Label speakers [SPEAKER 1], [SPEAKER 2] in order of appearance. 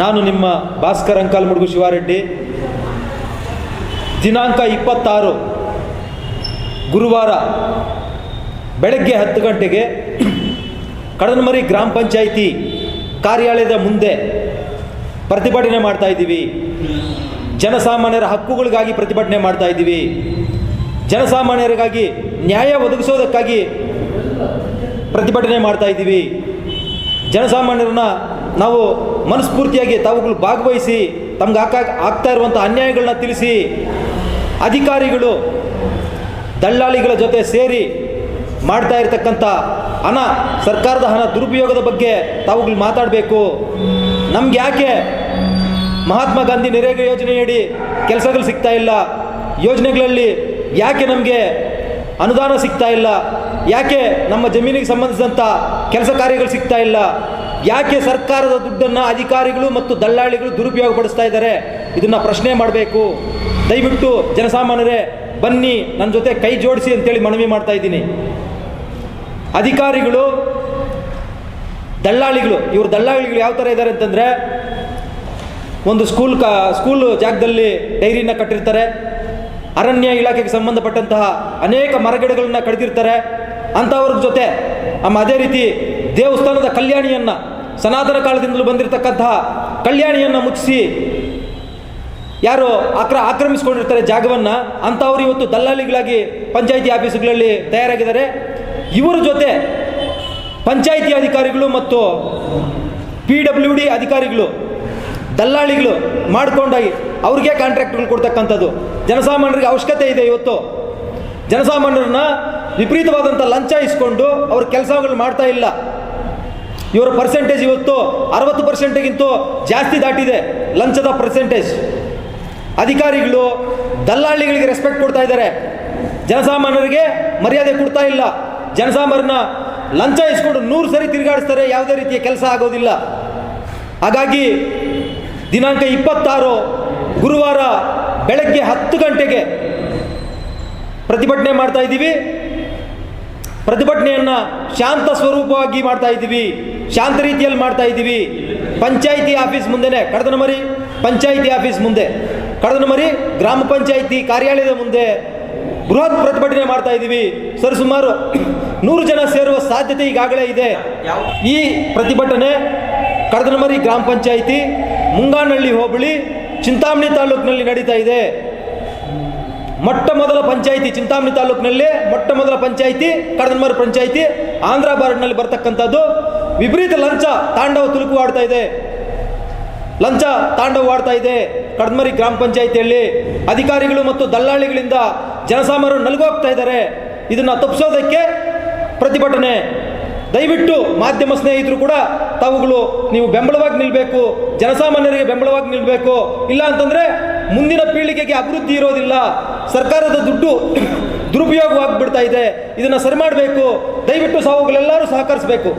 [SPEAKER 1] ನಾನು ನಿಮ್ಮ ಭಾಸ್ಕರ್ ಅಂಕಲ್ ಮುಡುಗು ಶಿವಾರೆಡ್ಡಿ. ದಿನಾಂಕ ಇಪ್ಪತ್ತಾರು, ಗುರುವಾರ ಬೆಳಗ್ಗೆ ಹತ್ತು ಗಂಟೆಗೆ ಕಡನ್ಮರಿ ಗ್ರಾಮ ಪಂಚಾಯಿತಿ ಕಾರ್ಯಾಲಯದ ಮುಂದೆ ಪ್ರತಿಭಟನೆ ಮಾಡ್ತಾ ಇದ್ದೀವಿ. ಜನಸಾಮಾನ್ಯರ ಹಕ್ಕುಗಳಿಗಾಗಿ ಪ್ರತಿಭಟನೆ ಮಾಡ್ತಾ ಇದ್ದೀವಿ. ಜನಸಾಮಾನ್ಯರಿಗಾಗಿ ನ್ಯಾಯ ಒದಗಿಸೋದಕ್ಕಾಗಿ ಪ್ರತಿಭಟನೆ ಮಾಡ್ತಾ ಇದ್ದೀವಿ. ಜನಸಾಮಾನ್ಯರನ್ನ ನಾವು ಮನಸ್ಫೂರ್ತಿಯಾಗಿ ತಾವುಗಳು ಭಾಗವಹಿಸಿ ತಮ್ಗೆ ಹಾಕ ಆಗ್ತಾ ಇರುವಂಥ ಅನ್ಯಾಯಗಳನ್ನ ತಿಳಿಸಿ ಅಧಿಕಾರಿಗಳು, ದಳ್ಳಾಳಿಗಳ ಜೊತೆ ಸೇರಿ ಮಾಡ್ತಾ ಇರತಕ್ಕಂಥ ಹಣ, ಸರ್ಕಾರದ ಹಣ ದುರುಪಯೋಗದ ಬಗ್ಗೆ ತಾವುಗಳು ಮಾತಾಡಬೇಕು. ನಮ್ಗೆ ಯಾಕೆ ಮಹಾತ್ಮ ಗಾಂಧಿ ನರೇಗಾ ಯೋಜನೆಯಡಿ ಕೆಲಸಗಳು ಸಿಗ್ತಾ ಇಲ್ಲ? ಯೋಜನೆಗಳಲ್ಲಿ ಯಾಕೆ ನಮಗೆ ಅನುದಾನ ಸಿಗ್ತಾ ಇಲ್ಲ? ಯಾಕೆ ನಮ್ಮ ಜಮೀನಿಗೆ ಸಂಬಂಧಿಸಿದಂಥ ಕೆಲಸ ಕಾರ್ಯಗಳು ಸಿಗ್ತಾ ಇಲ್ಲ? ಯಾಕೆ ಸರ್ಕಾರದ ದುಡ್ಡನ್ನು ಅಧಿಕಾರಿಗಳು ಮತ್ತು ದಳ್ಳಾಳಿಗಳು ದುರುಪಯೋಗಪಡಿಸ್ತಾ ಇದ್ದಾರೆ? ಇದನ್ನು ಪ್ರಶ್ನೆ ಮಾಡಬೇಕು. ದಯವಿಟ್ಟು ಜನಸಾಮಾನ್ಯರೇ, ಬನ್ನಿ ನನ್ನ ಜೊತೆ ಕೈ ಜೋಡಿಸಿ ಅಂತೇಳಿ ಮನವಿ ಮಾಡ್ತಾ ಇದ್ದೀನಿ. ಅಧಿಕಾರಿಗಳು, ದಲ್ಲಾಳಿಗಳು, ಇವರು ದಲ್ಲಾಳಿಗಳು ಯಾವ ಥರ ಇದ್ದಾರೆ ಅಂತಂದರೆ, ಒಂದು ಸ್ಕೂಲ್ ಕ, ಸ್ಕೂಲ್ ಜಾಗದಲ್ಲಿ ಡೈರಿನ ಕಟ್ಟಿರ್ತಾರೆ. ಅರಣ್ಯ ಇಲಾಖೆಗೆ ಸಂಬಂಧಪಟ್ಟಂತಹ ಅನೇಕ ಮರಗಿಡಗಳನ್ನ ಕಡಿದಿರ್ತಾರೆ. ಅಂಥವ್ರ ಜೊತೆ, ಅಮ್ಮ, ಅದೇ ರೀತಿ ದೇವಸ್ಥಾನದ ಕಲ್ಯಾಣಿಯನ್ನು ಸನಾತನ ಕಾಲದಿಂದಲೂ ಬಂದಿರತಕ್ಕಂತಹ ಕಲ್ಯಾಣಿಯನ್ನು ಮುಚ್ಚಿಸಿ ಯಾರು ಆಕ್ರ ಆಕ್ರಮಿಸ್ಕೊಂಡಿರ್ತಾರೆ ಜಾಗವನ್ನು, ಅಂಥವ್ರು ಇವತ್ತು ದಲ್ಲಾಳಿಗಳಾಗಿ ಪಂಚಾಯಿತಿ ಆಫೀಸುಗಳಲ್ಲಿ ತಯಾರಾಗಿದ್ದಾರೆ. ಇವರ ಜೊತೆ ಪಂಚಾಯಿತಿ ಅಧಿಕಾರಿಗಳು ಮತ್ತು ಪಿ ಡಬ್ಲ್ಯೂ ಡಿ ಅಧಿಕಾರಿಗಳು, ದಲ್ಲಾಳಿಗಳು ಮಾಡಿಕೊಂಡಾಗಿ ಅವ್ರಿಗೆ ಕಾಂಟ್ರಾಕ್ಟ್ಗಳು ಕೊಡ್ತಕ್ಕಂಥದ್ದು. ಜನಸಾಮಾನ್ಯರಿಗೆ ಅವಶ್ಯಕತೆ ಇದೆ ಇವತ್ತು. ಜನಸಾಮಾನ್ಯರನ್ನ ವಿಪರೀತವಾದಂಥ ಲಂಚ ಇಸ್ಕೊಂಡು ಅವ್ರ ಕೆಲಸಗಳು ಮಾಡ್ತಾ ಇಲ್ಲ. ಇವರ ಪರ್ಸೆಂಟೇಜ್ ಇವತ್ತು ಅರವತ್ತು ಪರ್ಸೆಂಟ್ಗಿಂತ ಜಾಸ್ತಿ ದಾಟಿದೆ, ಲಂಚದ ಪರ್ಸೆಂಟೇಜ್ ಅಧಿಕಾರಿಗಳು, ದಲ್ಲಾಳಿಗಳಿಗೆ ರೆಸ್ಪೆಕ್ಟ್ ಕೊಡ್ತಾ ಇದ್ದಾರೆ. ಜನಸಾಮಾನ್ಯರಿಗೆ ಮರ್ಯಾದೆ ಕೊಡ್ತಾ ಇಲ್ಲ. ಜನಸಾಮಾನ್ಯರನ್ನ ಲಂಚ ಇಸ್ಕೊಂಡು ನೂರು ಸರಿ ತಿರುಗಾಡಿಸ್ತಾರೆ, ಯಾವುದೇ ರೀತಿಯ ಕೆಲಸ ಆಗೋದಿಲ್ಲ. ಹಾಗಾಗಿ ದಿನಾಂಕ ಇಪ್ಪತ್ತಾರು, ಗುರುವಾರ ಬೆಳಗ್ಗೆ ಹತ್ತು ಗಂಟೆಗೆ ಪ್ರತಿಭಟನೆ ಮಾಡ್ತಾ ಇದ್ದೀವಿ. ಪ್ರತಿಭಟನೆಯನ್ನು ಶಾಂತ ಸ್ವರೂಪವಾಗಿ ಮಾಡ್ತಾ ಇದ್ದೀವಿ. ಶಾಂತ ರೀತಿಯಲ್ಲಿ ಮಾಡ್ತಾ ಇದ್ದೀವಿ. ಪಂಚಾಯಿತಿ ಆಫೀಸ್ ಮುಂದೆನೆ ಕಡದನಮರಿ ಪಂಚಾಯಿತಿ ಆಫೀಸ್ ಮುಂದೆ. ಕಡದನಮರಿ ಗ್ರಾಮ ಪಂಚಾಯಿತಿ ಕಾರ್ಯಾಲಯದ ಮುಂದೆ ಬೃಹತ್ ಪ್ರತಿಭಟನೆ ಮಾಡ್ತಾ ಇದ್ದೀವಿ. ಸರಿ, ಸುಮಾರು ನೂರು ಜನ ಸೇರುವ ಸಾಧ್ಯತೆ ಈಗಾಗಲೇ ಇದೆ. ಈ ಪ್ರತಿಭಟನೆ ಕಡದನಮರಿ ಗ್ರಾಮ ಪಂಚಾಯಿತಿ, ಮುಂಗಾನಹಳ್ಳಿ ಹೋಬಳಿ, ಚಿಂತಾಮಣಿ ತಾಲೂಕಿನಲ್ಲಿ ನಡೀತಾ ಇದೆ. ಮೊಟ್ಟ ಮೊದಲ ಪಂಚಾಯಿತಿ ಚಿಂತಾಮಣಿ ತಾಲೂಕಿನಲ್ಲಿ, ಮೊಟ್ಟ ಮೊದಲ ಪಂಚಾಯಿತಿ ಕಡದನಮರಿ ಪಂಚಾಯಿತಿ, ಆಂಧ್ರ ಬಾರ್ಡ್ನಲ್ಲಿ ಬರ್ತಕ್ಕಂಥದ್ದು. ವಿಪರೀತ ಲಂಚ ತಾಂಡವ ತುಲುಕುವಾಡ್ತಾ ಇದೆ. ಲಂಚ ತಾಂಡವವಾಡ್ತಾ ಇದೆ. ಕಡ್ಮರಿ ಗ್ರಾಮ ಪಂಚಾಯಿತಿಯಲ್ಲಿ ಅಧಿಕಾರಿಗಳು ಮತ್ತು ದಲ್ಲಾಳಿಗಳಿಂದ ಜನಸಾಮಾನ್ಯರು ನಲ್ಗೋಗ್ತಾ ಇದ್ದಾರೆ. ಇದನ್ನು ತಪ್ಪಿಸೋದಕ್ಕೆ ಪ್ರತಿಭಟನೆ. ದಯವಿಟ್ಟು ಮಾಧ್ಯಮ ಸ್ನೇಹಿತರು ಕೂಡ ತಾವುಗಳು ನೀವು ಬೆಂಬಲವಾಗಿ ನಿಲ್ಲಬೇಕು ಜನಸಾಮಾನ್ಯರಿಗೆ ಬೆಂಬಲವಾಗಿ ನಿಲ್ಲಬೇಕು ಇಲ್ಲ ಅಂತಂದ್ರೆ ಮುಂದಿನ ಪೀಳಿಗೆಗೆ ಅಭಿವೃದ್ಧಿ ಇರೋದಿಲ್ಲ. ಸರ್ಕಾರದ ದುಡ್ಡು ದುರುಪಯೋಗವಾಗ್ಬಿಡ್ತಾ ಇದೆ. ಇದನ್ನು ಸರಿ ಮಾಡಬೇಕು. ದಯವಿಟ್ಟು ಸಾವುಗಳೆಲ್ಲರೂ ಸಹಕರಿಸಬೇಕು.